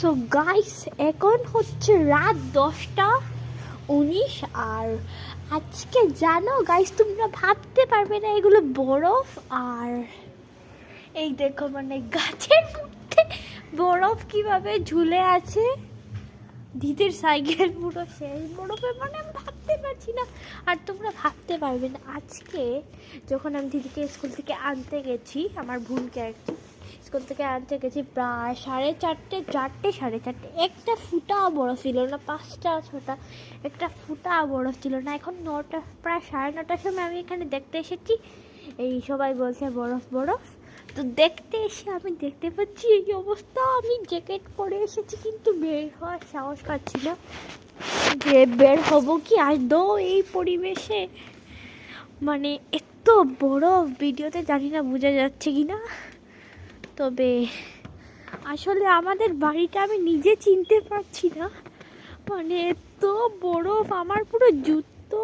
So guys এখন হচ্ছে রাত দশটা উনিশ আর আজকে জানো গাইস তোমরা ভাবতে পারবে না এগুলো বরফ আর এই দেখো মানে গাছের মধ্যে বরফ কীভাবে ঝুলে আছে। দিদির সাইকেল পুরো শেষ বরফে মানে আমি ভাবতে পারছি না। আর তোমরা ভাবতে পারবে না, আজকে যখন আমি দিদিকে স্কুল থেকে আনতে গেছি, আমার বোনকে কি স্কুল থেকে আনতে গেছি প্রায় সাড়ে চারটে চারটে, সাড়ে চারটে। একটা ফুটা বরফ ছিল না, পাঁচটা, ছটা, একটা ফুটা বরফ ছিল না। এখন নটা, প্রায় সাড়ে নটার সময় আমি এখানে দেখতে এসেছি। এই সবাই বলছে বরফ বরফ। তো দেখতে এসে আমি দেখতে পাচ্ছি এই অবস্থা। আমি জ্যাকেট পরে এসেছি, কিন্তু বের হওয়ার সাহস পাচ্ছি না। যে বের হব কি? আদৌ এই পরিবেশে। মানে এত বড় ভিডিওতে জানি না বোঝা যাচ্ছে কি না তবে আসলে আমাদের বাড়িটা আমি নিজে চিনতে পারছি না। মানে এত বরফ, আমার পুরো জুতো।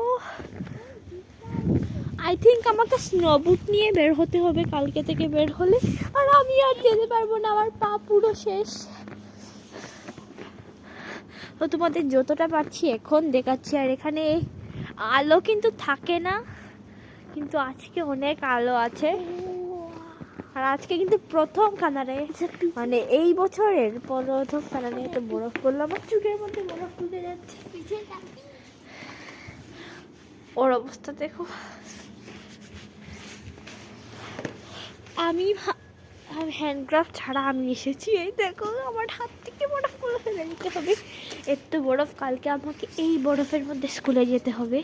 আই থিঙ্ক আমাকে স্নোবুট নিয়ে বের হতে হবে কালকে থেকে বের হলে। আর আমি আর যেতে পারব না, আমার পা পুরো শেষ। তো তোমাদের যতটা পারছি এখন, দেখাচ্ছি। আর এখানে আলো কিন্তু থাকে না, কিন্তু আজকে অনেক আলো আছে। আর আজকে কিন্তু প্রথম কানারে মানে এই বছরের প্রথম কানারে এত বরফ করলাম আমার চুলের মধ্যে বরফ ঢুকে যাচ্ছে ওর অবস্থা দেখো। আমি আমি হ্যান্ডক্রাফট ছাড়া আমি এসেছি, এই দেখো, আমার হাত থেকে বরফগুলো ফেলে দিতে হবে। এত বরফ, কালকে আমাকে এই বরফের মধ্যে স্কুলে যেতে হবে।